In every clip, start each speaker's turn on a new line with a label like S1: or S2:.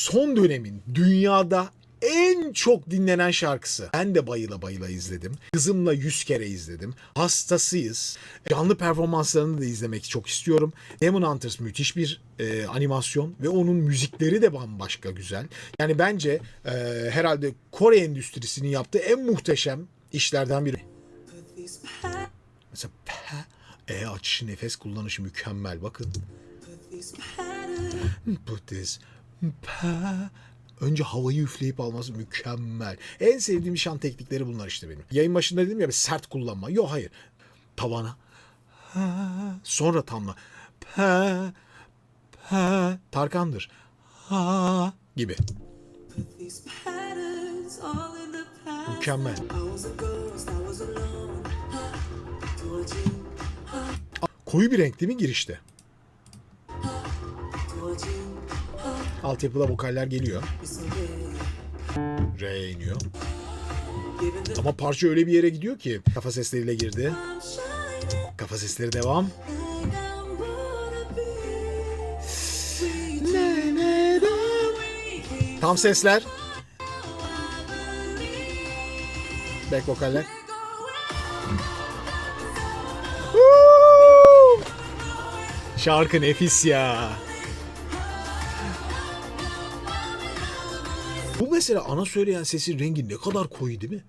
S1: son dönemin dünyada en çok dinlenen şarkısı. Ben de bayıla bayıla izledim. Kızımla yüz kere izledim. Hastasıyız. Canlı performanslarını da izlemek çok istiyorum. Demon Hunters müthiş bir e, animasyon ve onun müzikleri de bambaşka güzel. Yani bence e, herhalde Kore endüstrisinin yaptığı en muhteşem işlerden biri. Mesela e açışı nefes kullanışı mükemmel bakın. Put this. Önce havayı üfleyip alması mükemmel. En sevdiğim şan teknikleri bunlar işte benim. Yayın başında dedim ya sert kullanma. Yok hayır. Tavana. Sonra tamla. Tarkan'dır. Ha, gibi. Mükemmel. Koyu bir renk değil mi girişte? Altyapıda vokaller geliyor. Re iniyor. Ama parça öyle bir yere gidiyor ki kafa sesleriyle girdi. Kafa sesleri devam. Tam sesler. Back vokaller. Şarkı nefis ya. Bu mesela ana söyleyen sesin rengi ne kadar koyu değil mi?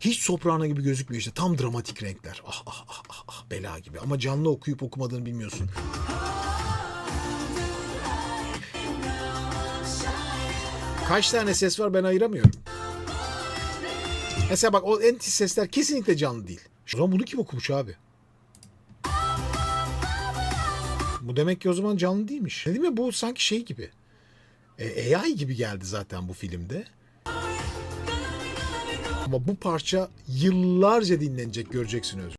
S1: Hiç soprano gibi gözükmüyor işte. Tam dramatik renkler. Ah ah ah ah, ah bela gibi. Ama canlı okuyup okumadığını bilmiyorsun. Kaç tane ses var ben ayıramıyorum. Mesela bak o enti sesler kesinlikle canlı değil. O zaman bunu kim okumuş abi? Bu demek ki o zaman canlı değilmiş. Dedim ya bu sanki şey gibi. E, AI gibi geldi zaten bu filmde. Ama bu parça yıllarca dinlenecek göreceksin Özgür.